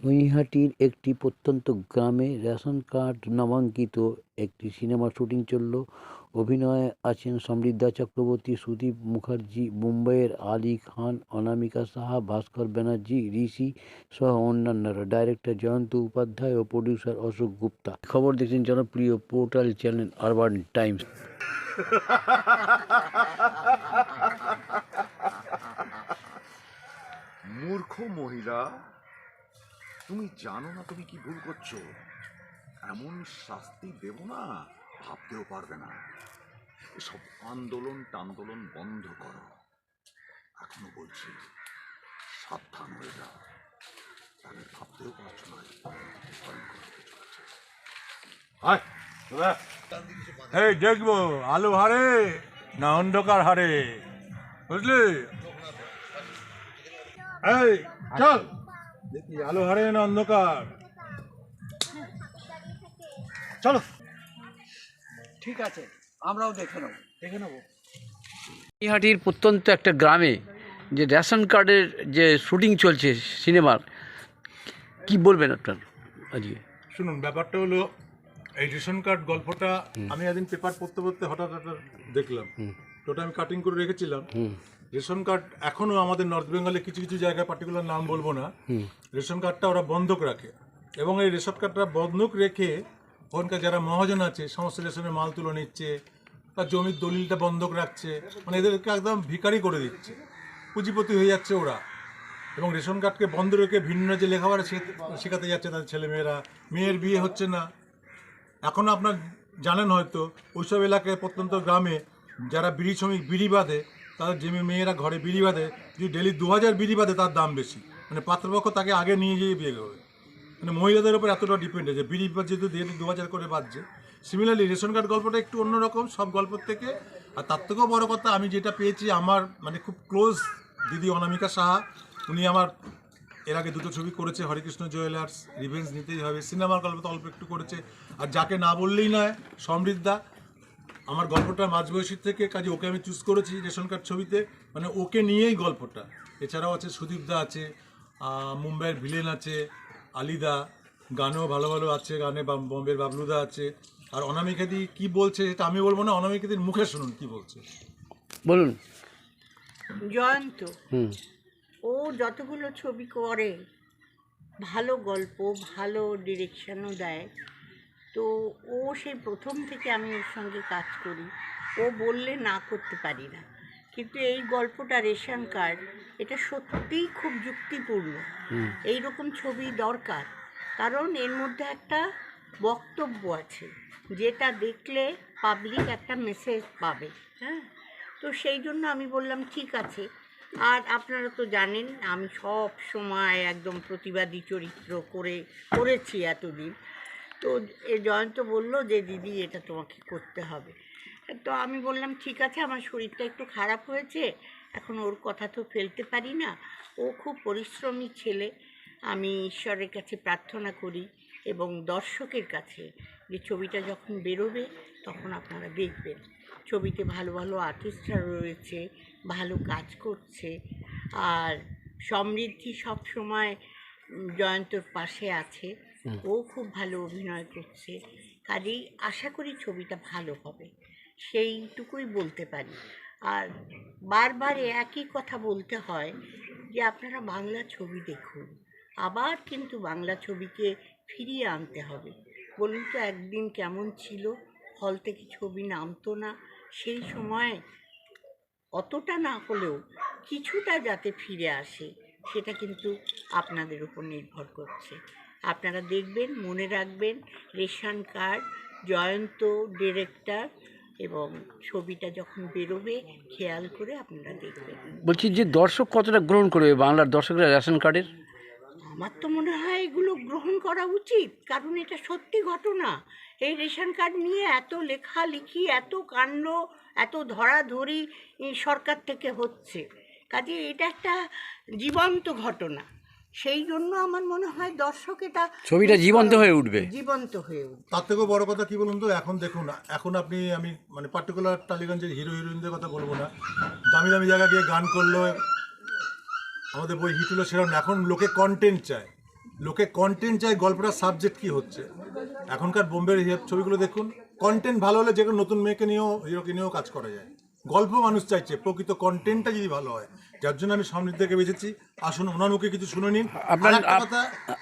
নৈহাটির একটি প্রত্যন্ত গ্রামে রেশন কার্ড নামাঙ্কিত একটি সিনেমার শুটিং চলল। অভিনয়ে আছেন সমৃদ্ধা চক্রবর্তী, সুদীপ মুখার্জি, মুম্বাইয়ের আলী খান, অনামিকা সাহা, ভাস্কর ব্যানার্জি, ঋষি সহ অন্যান্যরা। ডাইরেক্টর জয়ন্ত উপাধ্যায় ও প্রডিউসার অশোক গুপ্তা। খবর দেখছেন জনপ্রিয় পোর্টাল চ্যানেল আরবান টাইমস মূর্খ মহিলা তুমি জানো না তুমি কি ভুল করছ? এমন শাস্তি দেব না ভাবতেও পারবে না। এসব আন্দোলন টান্দোলন বন্ধ করো। এখনও বলছি সাবধান হয়ে যাও। তাহলে ভাবতেও পারছ না চলে। এই দেখব আলু হারে না অন্ধকার হারে? বুঝলি? এই চল। দেখি আলু হারে না অন্ধকার। চলো। ঠিক আছে আমরাও দেখে নেব। দেখে নেব। নৈহাটির প্রত্যন্ত একটা গ্রামে যে রেশন কার্ডের যে শুটিং চলছে সিনেমার কি বলবেন আপনার আজকে? শুনুন ব্যাপারটা হলো এই রেশন কার্ড গল্পটা আমি একদিন পেপার পড়তে পড়তে হঠাৎ হঠাৎ দেখলাম। তো ওটা আমি কাটিং করে রেখেছিলাম। রেশন কার্ড এখনও আমাদের নর্থ বেঙ্গলে কিছু কিছু জায়গায় পার্টিকুলার নাম বলব না। রেশন কার্ডটা ওরা বন্ধক রাখে। এবং এই রেশন কার্ডটা বন্ধক রেখে ওখানকার যারা মহাজন আছে, সমস্ত রেশনের মাল তুলে নিচ্ছে বা জমির দলিলটা বন্ধক রাখছে মানে এদেরকে একদম ভিখারি করে দিচ্ছে। পুঁজিপতি হয়ে যাচ্ছে ওরা। এবং রেশন কার্ডকে বন্ধ রেখে ভিন্ন যে লেখাপড়া শেখ- শেখাতে যাচ্ছে তাদের ছেলেমেয়েরা। মেয়ের বিয়ে হচ্ছে না। এখনও আপনার জানেন হয়তো, ওইসব এলাকায় প্রত্যন্ত গ্রামে যারা বিড়ি শ্রমিক বিড়ি বাঁধে তাদের যে মেয়েরা ঘরে বিড়ি বাঁধে যদি ডেলি দু হাজার বিড়ি বাঁধে তার দাম বেশি। মানে পাত্রপক্ষ তাকে আগে নিয়ে গিয়ে বিয়ে করবে। মানে মহিলাদের উপর এতটা ডিপেন্ড যে বিড়ি যেহেতু ডেলি দু হাজার করে বাজছে। সিমিলারলি রেশন কার্ড গল্পটা একটু অন্যরকম, সব গল্পের থেকে। আর তার থেকেও বড় কথা, আমি যেটা পেয়েছি, আমার মানে খুব ক্লোজ দিদি অনামিকা সাহা, উনি আমার এর আগে দুটো ছবি করেছে, হরেকৃষ্ণ জুয়েলার্স রিভেন্স নিতেই হবে। সিনেমার গল্প তো অল্প একটু করেছে। আর যাকে না বললেই নয়, সমৃদ্ধা আমার গল্পটা মাঝবয়সীর থেকে কাজে ওকে আমি চুজ করেছি রেশন কার্ড ছবিতে। মানে ওকে নিয়েই গল্পটা। এছাড়াও আছে সুদীপদা আছে মুম্বাইয়ের ভিলেন আছে আলিদা গানেও ভালো ভালো আছে গানে বাম- বম্বের বাবলুদা আছে। আর অনামিকাদি কি বলছে সেটা আমি বলব না অনামিকাদির মুখে শুনুন কি বলছে। বলুন। জয়ন্ত ও যতগুলো ছবি করে ভালো গল্প ভালো ডিরেকশনও দেয়। তো ও সেই প্রথম থেকে আমি ওর সঙ্গে কাজ করি। ও বললে না করতে পারি না। কিন্তু এই গল্পটা রেশন কার্ড এটা সত্যিই খুব যুক্তিপূর্ণ। এই রকম ছবি দরকার। কারণ এর মধ্যে একটা বক্তব্য আছে যেটা দেখলে পাবলিক একটা মেসেজ পাবে হ্যাঁ? তো সেই জন্য আমি বললাম ঠিক আছে। আর আপনারা তো জানেন আমি সব সময় একদম প্রতিবাদী চরিত্র করে করেছি এতদিন। তো এ জয়ন্ত বলল যে দিদি এটা তোমাকে করতে হবে। তো আমি বললাম ঠিক আছে আমার শরীরটা একটু খারাপ হয়েছে। এখন ওর কথা তো ফেলতে পারি না। ও খুব পরিশ্রমী ছেলে। আমি ঈশ্বরের কাছে প্রার্থনা করি এবং দর্শকের কাছে যে ছবিটা যখন বেরোবে তখন আপনারা দেখবেন। ছবিতে ভালো ভালো আর্টিস্টরা রয়েছে ভালো কাজ করছে। আর সমৃদ্ধি সব সময় জয়ন্তর পাশে আছে। ও খুব ভালো অভিনয় করছে। কাজেই আশা করি ছবিটা ভালো হবে। সেইটুকুই বলতে পারি। আর বারবার একই কথা বলতে হয় যে, আপনারা বাংলা ছবি দেখুন। আবার কিন্তু বাংলা ছবিকে ফিরিয়ে আনতে হবে। বলুন তো একদিন কেমন ছিল? হল থেকে ছবি নামতো না। সেই সময় অতটা না হলেও কিছুটা যাতে ফিরে আসে, সেটা কিন্তু আপনাদের উপর নির্ভর করছে। আপনারা দেখবেন, মনে রাখবেন, রেশন কার্ড, জয়ন্ত, ডিরেক্টর এবং ছবিটা যখন বেরোবে খেয়াল করে আপনারা দেখবেন। বলছি যে দর্শক কতটা গ্রহণ করবে বাংলার দর্শকরা রেশন কার্ডের? আমার তো মনে হয় এগুলো গ্রহণ করা উচিত কারণ এটা সত্যি ঘটনা। এই রেশন কার্ড নিয়ে এত লেখালেখি এত কাণ্ড এত ধরাধরি সরকার থেকে হচ্ছে। কাজে এটা একটা জীবন্ত ঘটনা। সেই জন্য আমার মনে হয় দর্শক এটা ছবিটা জীবন্ত হয়ে উঠবে। জীবন্ত হয়ে উঠবে। তার থেকেও বড় কথা কি বলুন তো এখন দেখুন এখন আপনি আমি মানে পার্টিকুলার টালিগঞ্জের হিরো হিরোইনদের কথা বলব না। দামি দামি জায়গা গিয়ে গান করল আমাদের বই হিট হলো সেরকম এখন লোকে কন্টেন্ট চায়। লোকে কন্টেন্ট চায় গল্পটার সাবজেক্ট কি হচ্ছে। এখনকার বোম্বের ছবিগুলো দেখুন কন্টেন্ট ভালো হলে যে নতুন মেয়েকে নিয়েও হিরোকে নিয়েও কাজ করা যায়। গল্প মানুষ চাইছে প্রকৃত কন্টেন্টটা যদি ভালো হয়। যার জন্য আমি সামনের থেকে বেঁচেছি। আসুন ওনার মুখে কিছু শুনে নিন। আপনার আর কথা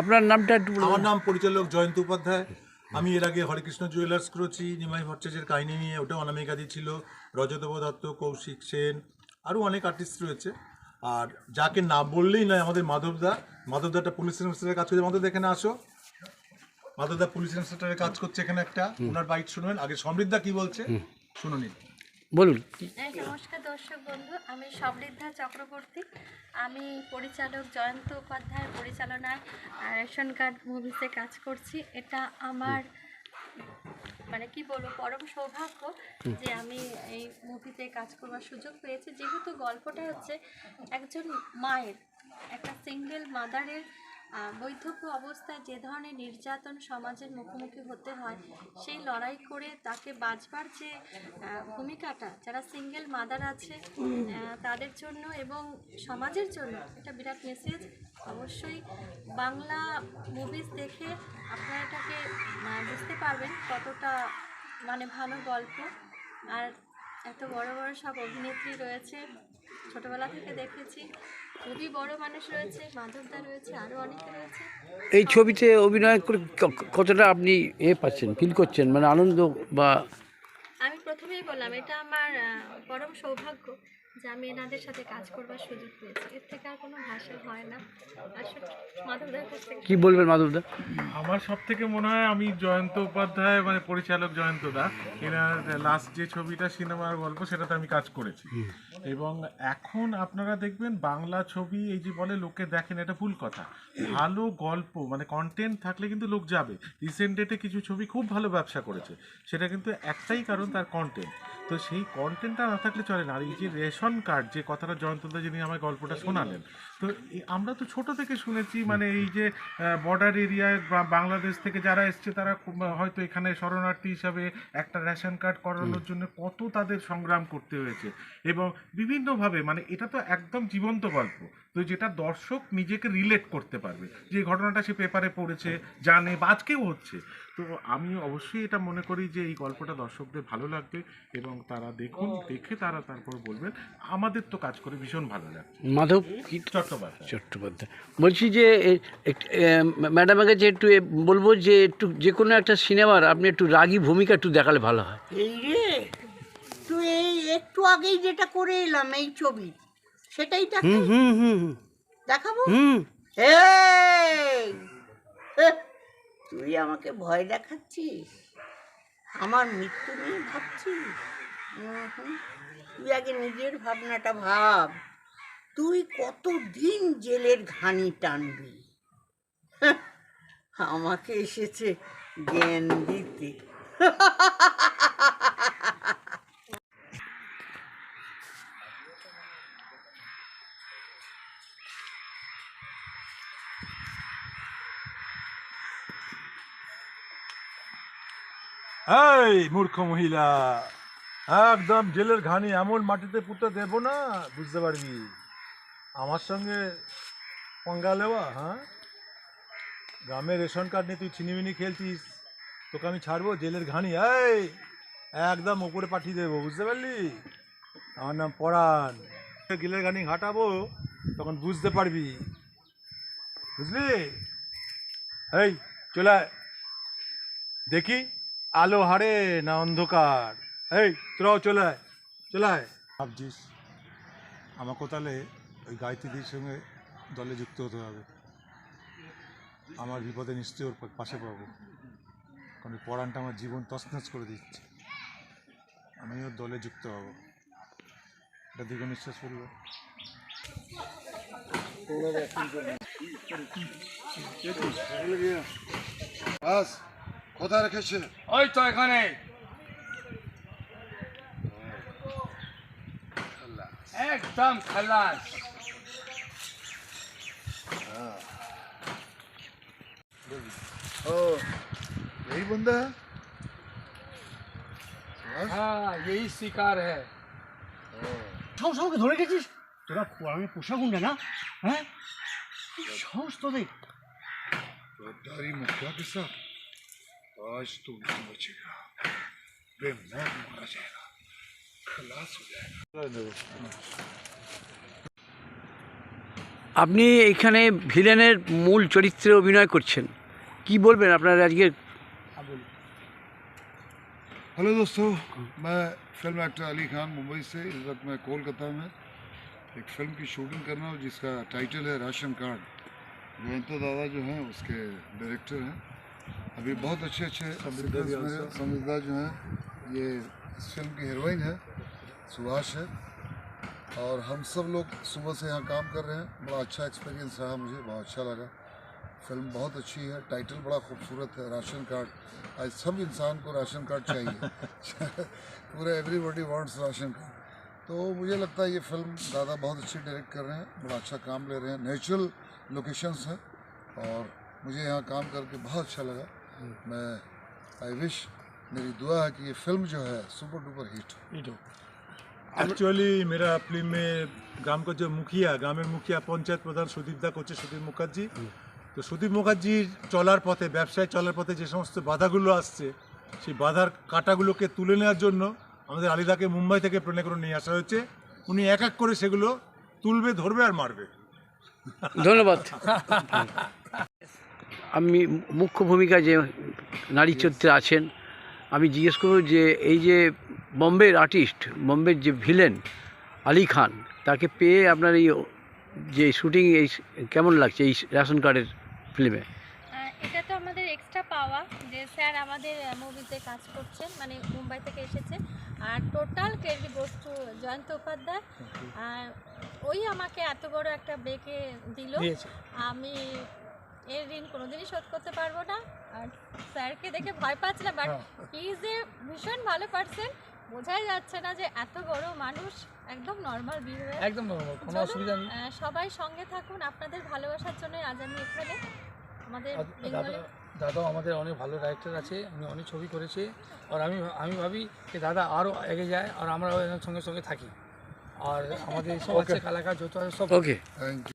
আপনার নামটা একটু আমার নাম পরিচালক জয়ন্ত উপাধ্যায়। আমি এর আগে হরেকৃষ্ণ জুয়েলার্স করেছি নিমাই ভট্টাচার্যের কাহিনী নিয়ে। ওটা অনামিকাদি ছিল রজতব দত্ত কৌশিক সেন আরও অনেক আর্টিস্ট রয়েছে। আর যাকে না বললেই নয় আমাদের মাধবদা মাধবদা একটা পুলিশ ইন্সপেক্টরের কাজ করছে। মাধবদা এখানে আসো। মাধবদা পুলিশ ইন্সপেক্টরের কাজ করছে এখানে একটা। ওনার বাইট শুনবেন। আগে সমৃদ্ধা কি বলছে শুনে নিন। বলুন। হ্যাঁ, নমস্কার দর্শক বন্ধু আমি সমৃদ্ধা চক্রবর্তী। আমি পরিচালক জয়ন্ত উপাধ্যায়ের পরিচালনায় রেশন কার্ড মুভিতে কাজ করছি। এটা আমার মানে কি বলব পরম সৌভাগ্য যে আমি এই মুভিতে কাজ করবার সুযোগ পেয়েছি। যেহেতু গল্পটা হচ্ছে একজন মায়ের একটা সিঙ্গেল মাদারের বৈধব্য অবস্থায় যে ধরনের নির্যাতন সমাজের মুখোমুখি হতে হয়, সেই লড়াই করে তাকে বাঁচবার যে ভূমিকাটা, যারা সিঙ্গেল মাদার আছে তাদের জন্য এবং সমাজের জন্য, এটা বিরাট মেসেজ অবশ্যই বাংলা মুভিজ দেখে আপনারা এটাকে বুঝতে পারবেন কতটা মানে ভালো গল্প। আর এত বড় বড় সব অভিনেত্রী রয়েছে, ছোটবেলা থেকে দেখেছি। খুবই বড় মানুষ রয়েছে মাধবদা রয়েছে আরও অনেকে রয়েছে। এই ছবিতে অভিনয় করে ক- কতটা আপনি এ পাচ্ছেন ফিল করছেন? মানে আনন্দ বা আমি প্রথমেই বললাম এটা আমার আহ, পরম সৌভাগ্য। যে আমি এনাদের সাথে কাজ করবার সুযোগ পেয়েছি। এর থেকে আর কোনো ভাষা হয় না। আসলে মাধবদার কাছ থেকে কি বলবেন মাধবদা? আমার সব থেকে মনে হয় আমি জয়ন্ত উপাধ্যায় মানে পরিচালক জয়ন্ত দা এনার লাস্ট যে ছবিটা সিনেমার গল্প সেটাতে আমি কাজ করেছি। এবং এখন আপনারা দেখবেন বাংলা ছবি এই যে বলে লোকে দেখেন এটা ভুল কথা। ভালো গল্প মানে কন্টেন্ট থাকলে কিন্তু লোক যাবে। রিসেন্ট ডেটে কিছু ছবি খুব ভালো ব্যবসা করেছে। সেটা কিন্তু একটাই কারণ তার কন্টেন্ট তো সেই কন্টেন্টটা না থাকলে চলে না। আর এই যে রেশন কার্ড যে কথাটা জয়ন্তদা যিনি আমার গল্পটা শোনালেন তো আমরা তো ছোট থেকে শুনেছি মানে এই যে বর্ডার এরিয়ায় বাংলাদেশ থেকে যারা এসছে তারা হয়তো এখানে শরণার্থী হিসাবে একটা রেশন কার্ড করানোর জন্য কত তাদের সংগ্রাম করতে হয়েছে। এবং বিভিন্নভাবে মানে এটা তো একদম জীবন্ত গল্প। তো যেটা দর্শক নিজেকে রিলেট করতে পারবে। যে ঘটনাটা সে পেপারে পড়েছে জানে বা আজকেও হচ্ছে। তো আমি অবশ্যই এটা মনে করি যে এই গল্পটা দর্শকদের ভালো লাগবে এবং তারা দেখুন দেখে তারা তারপর বলবেন। আমাদের তো কাজ করে ভীষণ ভালো লাগছে। মাধব কি চট্টোপাধ্যায়। বলছি যে একটু, ম্যাডামের কাছে একটু বলব যে একটু যে কোনো একটা সিনেমার আপনি একটু রাগী ভূমিকা একটু দেখালে ভালো হয়। এই রে তুই এই একটু আগেই যেটা করে এলাম এই ছবি সেটাই দেখ হুম হুম হুম হুম, দেখাবো? হুম। এই হে, তুই আমাকে ভয় দেখাচ্ছিস? আমার মৃত্যু নিয়ে ভাবছিস? তুই আগে নিজের ভাবনাটা ভাব। তুই কতদিন জেলের ঘানি টানবি? হ্যাঁ, আমাকে এসেছে জ্ঞান দিতে। এই মূর্খ মহিলা একদম জেলের ঘানি এমন মাটিতে পুঁতে দেবো না বুঝতে পারবি? আমার সঙ্গে পঙ্গা লেওয়া হ্যাঁ? গ্রামে রেশন কার্ড নিয়ে তুই ছিনিমিনি খেলছিস তোকে আমি ছাড়বো জেলের ঘানি। এই, একদম উপরে পাঠিয়ে দেবো, বুঝতে পারলি? আমার নাম পরাণ। গেলের ঘানি ঘাটাবো, তখন বুঝতে পারবি। বুঝলি? এই, চলে। দেখি আলো হারে না অন্ধকার। এই, তোরাও চলে চলে ভাবছিস আমাকে তাহলে ওই গায়ত্রীদির সঙ্গে দলে যুক্ত হতে হবে। আমার বিপদে নিশ্চয়ই ওর পাশে পাবো। কারণ ওই পড়ানটা আমার জীবন তছনছ করে দিচ্ছে। আমি ওর দলে যুক্ত হব। এটা দীর্ঘ নিঃশ্বাস ফেলব। বাস কোথায় রেখেছে? ওই তো এখানে। একদম খালাস। ও এই বন্ধা হ্যাঁ এই শিকার হ্যাঁ সাহস আমাকে ধরে গেছিস তোরা আমি পোষা গুন্ডা না হ্যাঁ কি সাহস তোদের गद्दारी मुखिया के साथ आज तो नहीं बचेगा बेमौत मारा जाएगा खलास हो जाएगा আপনি এখানে ভিলেনের মূল চরিত্রে অভিনয় করছেন কি বলবেন আপনার আজকে हेलो दोस्तों मैं फिल्म एक्टर अली खान मुंबई से इस वक्त मैं कोलकाता में एक फिल्म की शूटिंग कर रहा हूँ जिसका टाइटल है राशन कार्ड जयंतो दादा जो हैं उसके डायरेक्टर हैं अभी बहुत अच्छे अच्छे actors मेरे संविदा जो हैं ये इस फिल्म की हीरोइन है सुभाष है और हम सब लोग सुबह से यहाँ काम कर रहे हैं बड़ा अच्छा एक्सपीरियंस रहा मुझे बहुत अच्छा लगा फ़िल्म बहुत अच्छी है टाइटल बड़ा खूबसूरत है राशन कार्ड। आज सब इंसान को राशन कार्ड चाहिए। पूरा एवरीबॉडी वांट्स राशन कार्ड। तो मुझे लगता है ये फ़िल्म दादा बहुत अच्छी डायरेक्ट कर रहे हैं बड़ा अच्छा काम ले रहे हैं। नेचुरल लोकेशंस हैं और मुझे यहाँ काम करके बहुत अच्छा लगा। हम्म। मैं आई विश मेरी दुआ है कि ये फ़िल्म जो है सुपर डुपर हिट हो। एक्चुअली मेरा फ़िल्म में गाँव का जो मुखिया ग्रामेर मुखिया पंचायत प्रधान सुदीप दा कोचे सुदीप मुखर्जी हम्म। তো সুদীপ মুখার্জির চলার পথে ব্যবসায় চলার পথে যে সমস্ত বাধাগুলো আসছে সেই বাধার কাটাগুলোকে তুলে নেওয়ার জন্য আমাদের আলিদাকে মুম্বাই থেকে প্লেনে করে নিয়ে আসা হয়েছে। উনি এক এক করে সেগুলো তুলবে ধরবে আর মারবে। ধন্যবাদ। আমি মুখ্য ভূমিকা যে নারী চরিত্রে আছেন আমি জিজ্ঞেস করব যে এই যে বম্বের আর্টিস্ট বম্বের যে ভিলেন আলী খান তাকে পেয়ে আপনার এই যে শুটিং এই কেমন লাগছে এই রেশন কার্ডের ফিল্মে এটা তো আমাদের এক্সট্রা পাওয়া যে স্যার আমাদের মুভিতে কাজ করছেন মানে মুম্বাই থেকে এসেছে। আর total credit goes to Jayanta Upadhyay. আর ওই আমাকে এত বড় একটা ব্রেকে দিল। আমি এর ঋণ কোনোদিনই শোধ করতে পারব না। আর স্যারকে দেখে ভয় পাচ্ছিলাম বাট হি ইজ এ ভীষণ ভালো পার্সন বোঝাই যাচ্ছে না যে এত বড় মানুষ একদম নর্মাল বিহেভিয়ার একদম নর্মাল কোনো অসুবিধা নেই। সবাই সঙ্গে থাকুন আপনাদের ভালোবাসার জন্য আজ আমি এখানে আমাদের বেঙ্গলে দাদা আমাদের অনেক ভালো ডাইরেক্টর আছে উনি অনেক ছবি করেছে আর আমি আমি ভাবি যে দাদা আরও এগে যায় আর আমরা সঙ্গে সঙ্গে থাকি। আর আমাদের সব আছে কালাকার যত সব ওকে থ্যাংক ইউ